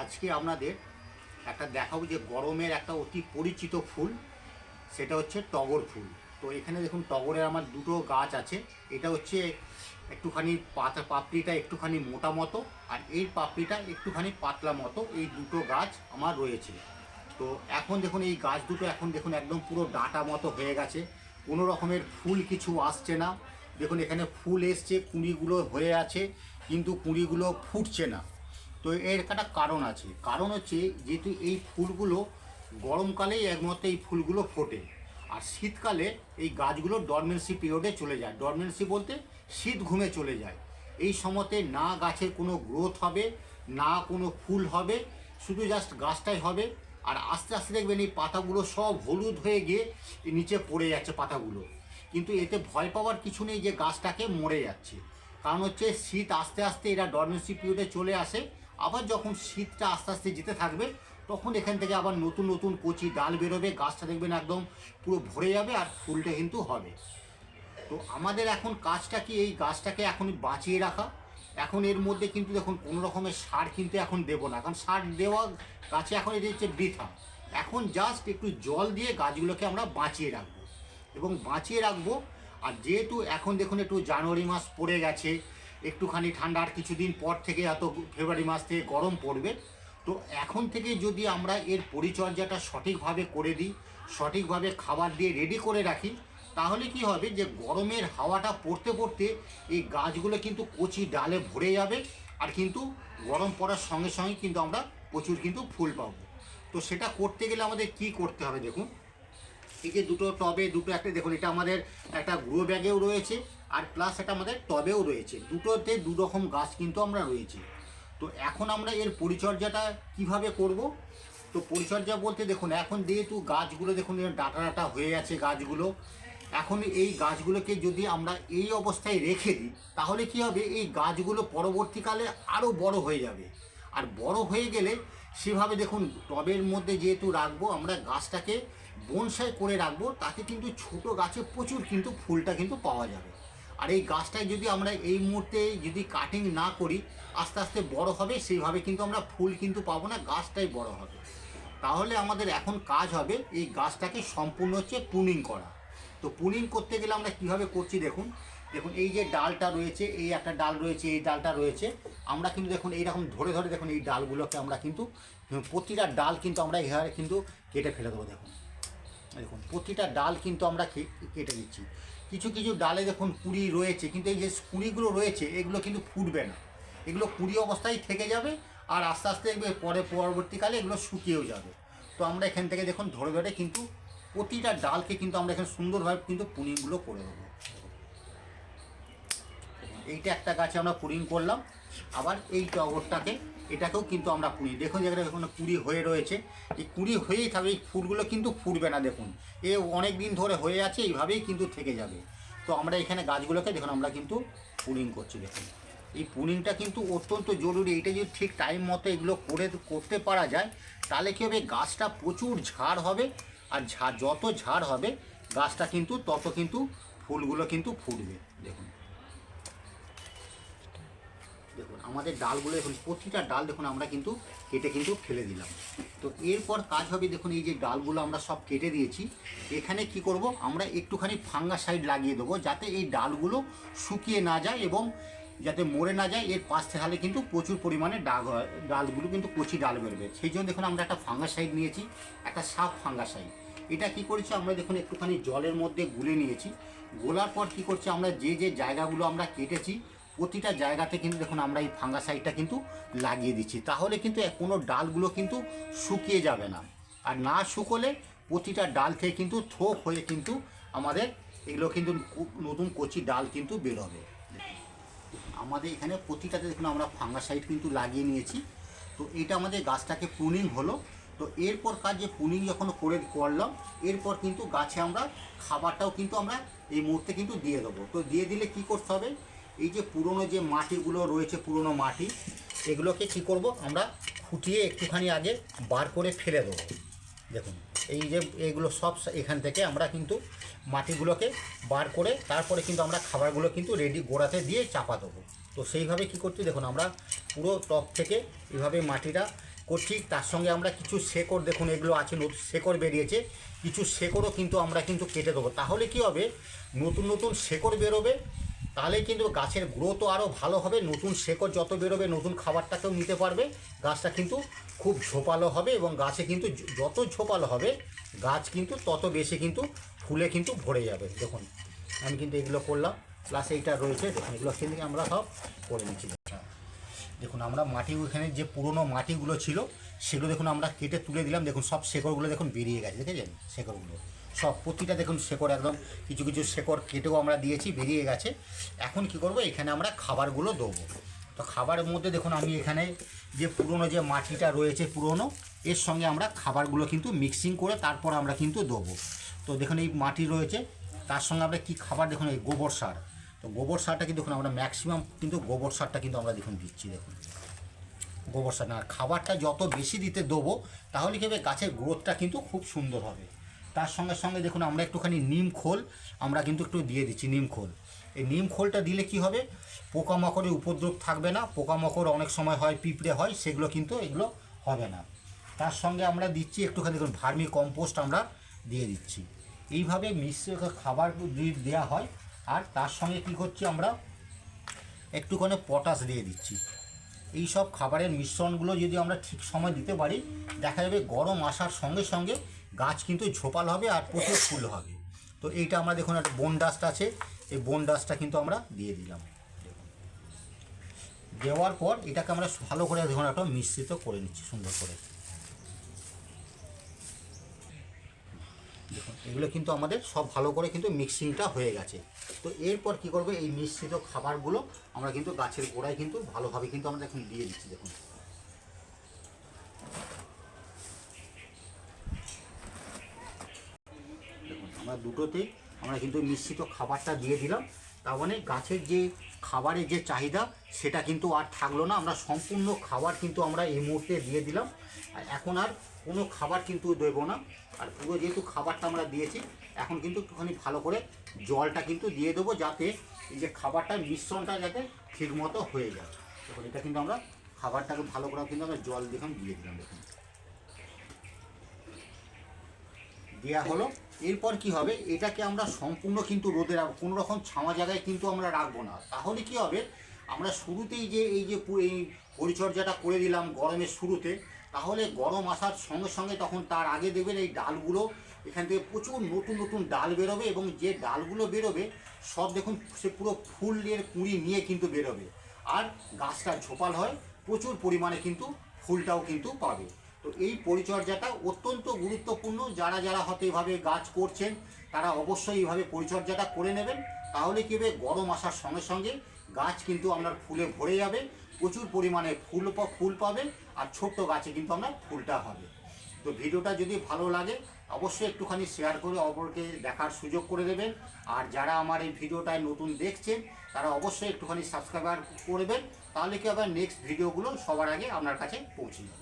আজকে আপনাদের একটা দেখাবো যে গরমের একটা অতি পরিচিত ফুল, সেটা হচ্ছে টগর ফুল। তো এখানে দেখুন টগরের আমার দুটো গাছ আছে। এটা হচ্ছে একটুখানি পাতা, পাপড়িটা একটুখানি মোটা মতো, আর এই পাপড়িটা একটুখানি পাতলা মতো এই দুটো গাছ আমার রয়েছে। তো এখন দেখুন, এই গাছ দুটো এখন দেখুন একদম পুরো ডাঁটা মতো হয়ে গেছে। কোনো রকমের ফুল কিছু আসছে না। দেখুন এখানে ফুল এসছে, কুঁড়িগুলো হয়ে আছে, কিন্তু কুঁড়িগুলো ফুটছে না। তো এর একটা কারণ আছে। কারণ হচ্ছে যেহেতু এই ফুলগুলো গরমকালেই একমাত্র এই ফুলগুলো ফোটে। আর শীতকালে এই গাছগুলো ডরমেন্সি পিরিয়ডে চলে যায়। ডরমেন্সি বলতে শীত ঘুমে চলে যায়। এই সময়তে না গাছের কোনো গ্রোথ হবে, না কোনো ফুল হবে, শুধু জাস্ট গাছটাই হবে। আর আস্তে আস্তে দেখবেন এই পাতাগুলো সব হলুদ হয়ে গিয়ে নিচে পড়ে যাচ্ছে পাতাগুলো। কিন্তু এতে ভয় পাওয়ার কিছু নেই যে গাছটাকে মরে যাচ্ছে। কারণ হচ্ছে শীত আস্তে আস্তে এরা ডরমেন্সি পিরিয়ডে চলে আসে। আবার যখন শীতটা আস্তে আস্তে যেতে থাকবে, তখন এখান থেকে আবার নতুন নতুন কচি ডাল বেরোবে, গাছটা দেখবেন একদম পুরো ভরে যাবে আর ফুলটা কিন্তু হবে। তো আমাদের এখন কাজটা কি, এই গাছটাকে এখন বাঁচিয়ে রাখা? এখন এর মধ্যে কিন্তু দেখুন কোনো রকমের সার কিন্তু এখন দেবো না, কারণ সার দেওয়া গাছে এখন এটা হচ্ছে বৃথা। এখন জাস্ট একটু জল দিয়ে গাছগুলোকে আমরা বাঁচিয়ে রাখব। এবং বাঁচিয়ে রাখব, আর যেহেতু এখন দেখুন একটু জানুয়ারি মাস পড়ে গেছে একটুখানি ঠান্ডা, আর কিছুদিন পর থেকে এত ফেব্রুয়ারি মাস থেকে গরম পড়বে। তো এখন থেকে যদি আমরা এর পরিচর্যাটা সঠিকভাবে করে দিই, সঠিকভাবে খাবার দিয়ে রেডি করে রাখি, তাহলে কি হবে যে গরমের হাওয়াটা পড়তে পড়তে এই গাছগুলো কিন্তু কচি ডালে ভরে যাবে, আর কিন্তু গরম পড়ার সঙ্গে সঙ্গে কিন্তু আমরা প্রচুর কিন্তু ফুল পাবো। তো সেটা করতে গেলে আমাদের কি করতে হবে দেখুন এই যে দুটো টবে, দুটো একটা, দেখুন, এটা আমাদের একটা গ্রো ব্যাগেও রয়েছে আর প্লাস এটা আমাদের টবেও রয়েছে। দুটোতে দু রকম গাছ কিন্তু আমরা রয়েছি। তো এখন আমরা এর পরিচর্যাটা কীভাবে করব? তো পরিচর্যা বলতে দেখুন, এখন যেহেতু গাছগুলো দেখুন ডাটা ডাটা হয়ে আছে গাছগুলো, এখন এই গাছগুলোকে যদি আমরা এই অবস্থায় রেখে দিই, তাহলে কি হবে? এই গাছগুলো পরবর্তীকালে আরও বড় হয়ে যাবে। আর বড় হয়ে গেলে সেভাবে দেখুন, টবের মধ্যে যেহেতু রাখব, আমরা গাছটাকে বনসাই করে রাখব, তাতে কিন্তু ছোট গাছে প্রচুর কিন্তু ফুলটা কিন্তু পাওয়া যাবে। আর এই গাছটায় যদি আমরা এই মুহূর্তে যদি কাটিং না করি, আস্তে আস্তে বড় হবে, সেইভাবে কিন্তু আমরা ফুল কিন্তু পাবো না, গাছটাই বড় হবে। তাহলে আমাদের এখন কাজ হবে এই গাছটাকে সম্পূর্ণ হচ্ছে পুনিং করা। তো পুনিং করতে গেলে আমরা কীভাবে করছি দেখুন? দেখুন, এই যে ডালটা রয়েছে, এই একটা ডাল রয়েছে, এই ডালটা রয়েছে। আমরা কিন্তু দেখুন, এইরকম ধরে ধরে দেখুন, এই ডালগুলোকে আমরা কিন্তু, প্রতিটা ডাল কিন্তু আমরা এভাবে কিন্তু কেটে ফেলে দেবো দেখুন। দেখুন, প্রতিটা ডাল কিন্তু আমরা কেটে দিচ্ছি কিছু কিছু ডালে দেখুন কুড়ি রয়েছে, কিন্তু এই যে কুড়িগুলো রয়েছে, এগুলো কিন্তু ফুটবে না। এগুলো কুড়ি অবস্থায় থেকে যাবে আর আস্তে আস্তে পরে পরবর্তীকালে এগুলো শুকিয়েও যাবে। তো আমরা এখান থেকে দেখুন ধরে ধরে কিন্তু প্রতিটা ডালকে কিন্তু আমরা এখানে সুন্দরভাবে কিন্তু পুনিংগুলো করে দেবো এইটা একটা গাছে আমরা পুরিং করলাম। আবার এই টগরটাকে এটাকেও কিন্তু আমরা পুরি দেখুন যেখানে এখন কুড়ি হয়ে রয়েছে। এই কুড়ি হয়েই থাকবে এই ফুলগুলো কিন্তু ফুটবে না, দেখুন। এ অনেক দিন ধরে হয়ে আছে, এইভাবেই কিন্তু থেকে যাবে। তো আমরা এখানে গাছগুলোকে দেখুন, আমরা কিন্তু পুরিং করছি, দেখুন। এই পুরিংটা কিন্তু অত্যন্ত জরুরি। এইটা যদি ঠিক টাইম মতো এগুলো করে করতে পারা যায়, তাহলে কী হবে? গাছটা প্রচুর ঝাড় হবে, আর ঝাড় যত ঝাড় হবে, গাছটা কিন্তু তত কিন্তু ফুলগুলো কিন্তু ফুটবে, দেখুন দেখুন আমাদের ডালগুলো দেখুন, প্রতিটা ডাল দেখুন আমরা কিন্তু কেটে কিন্তু ফেলে দিলাম। তো এরপর কাজ হবে দেখুন, এই যে ডালগুলো আমরা সব কেটে দিয়েছি, এখানে কি করব, আমরা একটুখানি ফাঙ্গা সাইড লাগিয়ে দেবো যাতে এই ডালগুলো শুকিয়ে না যায় এবং যাতে মরে না যায়, এর পাশ থেকে কিন্তু প্রচুর পরিমাণে হয়, ডালগুলো কিন্তু কচি ডাল বেরোবে। সেই জন্য দেখুন, আমরা একটা ফাঙ্গা সাইড নিয়েছি, একটা সাফ ফাঙ্গা সাইড। এটা কি করেছি, আমরা দেখুন, একটুখানি জলের মধ্যে গুলে নিয়েছি। গোলার পর কি করছি, আমরা যে যে জায়গাগুলো আমরা কেটেছি প্রতিটা জায়গাতে কিন্তু দেখুন আমরা এই ফাঙ্গাসাইডটা কিন্তু লাগিয়ে দিচ্ছি। তাহলে কিন্তু কোনো ডালগুলো কিন্তু শুকিয়ে যাবে না। আর না শুকোলে প্রতিটা ডাল থেকে কিন্তু থোপ হয়ে কিন্তু আমাদের এগুলো কিন্তু নতুন কচি ডাল কিন্তু বেরোবে। আমাদের এখানে প্রতিটাতে দেখুন আমরা ফাঙ্গাসাইড কিন্তু লাগিয়ে নিয়েছি। তো এটা আমাদের গাছটাকে প্রুনিং হলো। তো এরপর কাজ যে প্রুনিং যখন করে করলাম, এরপর কিন্তু গাছে আমরা খাবারটাও কিন্তু আমরা এই মুহূর্তে কিন্তু দিয়ে দেবো। তো দিয়ে দিলে কি করতে হবে? এই যে পুরনো যে মাটিগুলো রয়েছে, পুরনো মাটি, এগুলোকে কি করব? আমরা ফুটিয়ে একটুখানি আগে বার করে ফেলে দেবো। দেখুন, এই যে এগুলো সব এখান থেকে আমরা কিন্তু মাটিগুলোকে বার করে তারপরে কিন্তু আমরা খাবারগুলো কিন্তু রেডি গোড়াতে দিয়ে চাপা দেবো। তো সেইভাবে কি করছি? দেখুন, আমরা পুরো টপ থেকে এভাবে মাটিটা করছি। তার সঙ্গে আমরা কিছু শেকড়, দেখুন, এগুলো আছে, নতুন শেকড় বেরিয়েছে। কিছু শেকড়ও কিন্তু আমরা কিন্তু কেটে দেবো। তাহলে কি হবে? নতুন নতুন শেকড় বেরোবে। তাহলে কিন্তু গাছের গ্রোথও আরও ভালো হবে, নতুন শেকড় যত বেরোবে, নতুন খাবারটাকেও নিতে পারবে। গাছটা কিন্তু খুব ঝোপালো হবে এবং গাছে কিন্তু যত ঝোপালো হবে, গাছ কিন্তু তত বেশি কিন্তু ফুলে কিন্তু ভরে যাবে। দেখুন, আমি কিন্তু এগুলো করলাম প্লাস এইটা রয়েছে, দেখুন, এগুলো কিন্তু আমরা সব করে নিচ্ছি। দেখুন, আমরা মাটি ওখানে যে পুরনো মাটিগুলো ছিল, সেগুলো দেখুন আমরা কেটে তুলে দিলাম। দেখুন, সব শেকড়গুলো দেখুন বেরিয়ে গেছে, দেখেছেন? শেকড়গুলো। সব প্রতিটা দেখুন শেকড় একদম, কিছু কিছু শেকড় কেটেও আমরা দিয়েছি, বেরিয়ে গেছে। এখন কি করব, এখানে আমরা খাবারগুলো দেবো। তো খাবারের মধ্যে দেখুন আমি এখানে যে পুরনো যে মাটিটা রয়েছে পুরনো, এর সঙ্গে আমরা খাবারগুলো কিন্তু মিক্সিং করে তারপর আমরা কিন্তু দেবো। তো দেখুন এই মাটি রয়েছে, তার সঙ্গে আমরা কি খাবার দেখুন, এই গোবর সার। তো গোবর সারটা কিন্তু দেখুন, আমরা ম্যাক্সিমাম কিন্তু গোবর সারটা কিন্তু আমরা দেখুন দিচ্ছি, দেখুন। গোবর সার, না, খাবারটা যত বেশি দিতে দেবো, তাহলে কি হবে, গাছের গ্রোথটা কিন্তু খুব সুন্দর হবে। তার সঙ্গে সঙ্গে দেখুন, আমরা একটুখানি নিম খোল, আমরা কিন্তু একটু দিয়ে দিচ্ছি নিম খোল। এই নিম খোলটা দিলে কি হবে? পোকামাকড়ের উপদ্রব থাকবে না, পোকামাকড় অনেক সময় হয়, পিঁপড়ে হয়, সেগুলো কিন্তু এগুলো হবে না। তার সঙ্গে আমরা দিচ্ছি একটুখানি দেখুন, ভার্মি কম্পোস্ট আমরা দিয়ে দিচ্ছি। এইভাবে মিশ্র খাবার দেওয়া হয়, আর তার সঙ্গে কী করছি আমরা? একটুখানি পটাশ দিয়ে দিচ্ছি। এই সব খাবারের মিশ্রণগুলো যদি আমরা ঠিক সময় দিতে পারি, দেখা যাবে গরম আসার সঙ্গে সঙ্গে গাছ কিন্তু ঝোপাল হবে আর প্রচুর ফুল হবে। তো এইটা আমরা দেখুন, একটা বন ডাস্ট আছে। এই বন ডাস্টটা কিন্তু আমরা দিয়ে দিলাম। দেওয়ার পর এটাকে আমরা ভালো করে দেখুন, একটা মিশ্রিত করে নিচ্ছি, সুন্দর করে। দেখুন, এগুলো কিন্তু আমাদের সব ভালো করে কিন্তু মিক্সিংটা হয়ে গেছে। তো এরপর কি করবে, এই মিশ্রিত খাবারগুলো আমরা কিন্তু গাছের গোড়ায় কিন্তু ভালোভাবে কিন্তু আমরা এখন দিয়ে দিচ্ছি, দেখুন দেখুন আমরা দুটোতেই আমরা কিন্তু মিশ্রিত খাবারটা দিয়ে দিলাম। তার মানে গাছের যে খাবারের যে চাহিদা, সেটা কিন্তু আর থাকল না। আমরা সম্পূর্ণ খাবার কিন্তু আমরা এই মুহূর্তে দিয়ে দিলাম। আর এখন আর কোনো খাবার কিন্তু দেবো না। আর পুরো যেহেতু খাবারটা আমরা দিয়েছি, এখন কিন্তু একটুখানি ভালো করে জলটা কিন্তু দিয়ে দেবো যাতে এই যে খাবারটার মিশ্রণটা যাতে ঠিকমতো হয়ে যায়। তখন এটা কিন্তু আমরা খাবারটাকে ভালো করে কিন্তু আমরা জল দেখুন দিয়ে দিলাম, দেখুন। দেওয়া হলো। এরপর কি হবে? এটাকে আমরা সম্পূর্ণ কিন্তু রোদে রাখব। কোনো রকম ছামা জায়গায় কিন্তু আমরা রাখব না। তাহলে কি হবে? আমরা শুরুতেই যে এই যে এই পরিচর্যাটা করে দিলাম গরমের শুরুতে তাহলে গরম আসার সঙ্গে সঙ্গে তখন তার আগে দেখবেন এই ডালগুলো এখান থেকে প্রচুর নতুন নতুন ডাল বেরোবে এবং যে ডালগুলো বেরোবে সব দেখুন সে পুরো ফুলের কুঁড়ি নিয়ে কিন্তু বেরোবে। আর গাছটা ঝোপাল হয় প্রচুর পরিমাণে কিন্তু ফুলটাও কিন্তু পাবে। তো এই পরিচর্যাটা অত্যন্ত গুরুত্বপূর্ণ। যারা যারা হয়তো এভাবে গাছ করছেন, তারা অবশ্যই এইভাবে পরিচর্যাটা করে নেবেন। তাহলে কী হবে? গরম আসার সঙ্গে সঙ্গে গাছ কিন্তু আপনার ফুলে ভরে যাবে। প্রচুর পরিমাণে ফুল ফুল পাবে আর ছোট্ট গাছে কিন্তু আপনার ফুলটা হবে। তো ভিডিওটা যদি ভালো লাগে, অবশ্যই একটুখানি শেয়ার করে অপরকে দেখার সুযোগ করে দেবেন। আর যারা আমার এই ভিডিওটায় নতুন দেখছেন, তারা অবশ্যই একটুখানি সাবস্ক্রাইবার করবেন তাহলে কি আবার নেক্সট ভিডিওগুলো সবার আগে আপনার কাছে পৌঁছে যাবে।